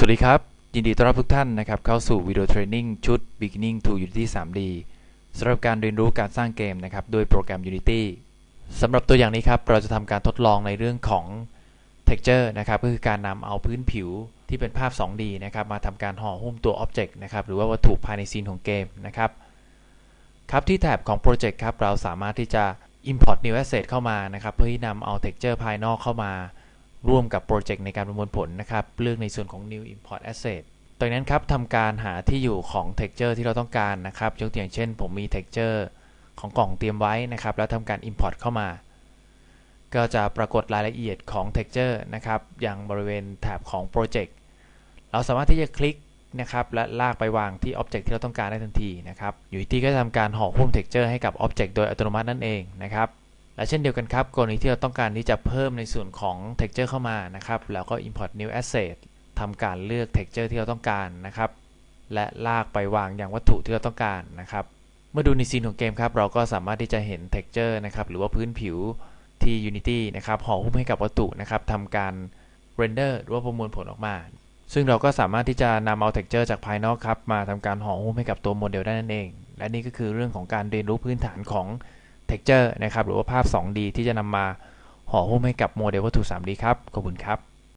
สวัสดีครับ ยินดีต้อนรับทุกท่านนะครับ เข้าสู่วิดีโอเทรนนิ่งชุด Beginning to Unity 3D สำหรับการเรียนรู้การสร้างเกมนะครับโดยโปรแกรม Unity สำหรับตัวอย่างนี้ครับ เราจะทำการทดลองในเรื่องของ Texture นะครับก็คือการนำเอาพื้นผิวที่เป็นภาพ 2D นะครับมาทำการห่อหุ้มตัว Object นะครับหรือว่าวัตถุภายในซีนของเกมนะครับครับที่แท็บของ Project ครับเราสามารถที่จะ Import New Asset เข้ามานะครับเพื่อที่นำเอา Texture ภายนอกเข้ามา ร่วมกับโปรเจกต์ในการประมวลผลนะครับ เลือกในส่วนของ New Import Asset ตรงนั้นครับทำการหาที่อยู่ของ Texture ที่เราต้องการนะครับ ยกตัวอย่างเช่น ผมมี Texture ของกล่องเตรียมไว้นะครับ แล้วทำการ Import เข้ามา ก็จะปรากฏรายละเอียดของ Texture นะครับ อย่างบริเวณแถบของ Project เราสามารถที่จะคลิกนะครับ และลากไปวางที่ Object ที่เราต้องการได้ทันทีนะครับ อยู่ที่ก็จะทำการห่อหุ้ม Texture ให้กับ Object โดยอัตโนมัตินั่นเองนะครับ และเช่นเดียวกันครับกรณีที่เราต้องการที่จะเพิ่มในส่วนของ texture เข้ามานะครับแล้วก็ import new asset ทำการเลือก texture ที่เราต้องการนะครับ และลากไปวางอย่างวัตถุที่เราต้องการนะครับ เมื่อดูในซีนของเกมครับ เราก็สามารถที่จะเห็น texture นะครับ หรือว่าพื้นผิวที่ Unity นะครับห่อหุ้มให้กับวัตถุนะครับทำการ render หรือว่าประมวลผลออกมา ซึ่งเราก็สามารถที่จะนำเอา texture จากภายนอกครับมาทำการห่อหุ้มให้กับตัวโมเดลได้นั่นเอง และนี่ก็คือเรื่องของการเรียนรู้พื้นฐานของ texture นะครับหรือว่าภาพ 2D ที่จะนำมาห่อหุ้มให้กับโมเดลวัตถุ 3D ครับขอบคุณครับ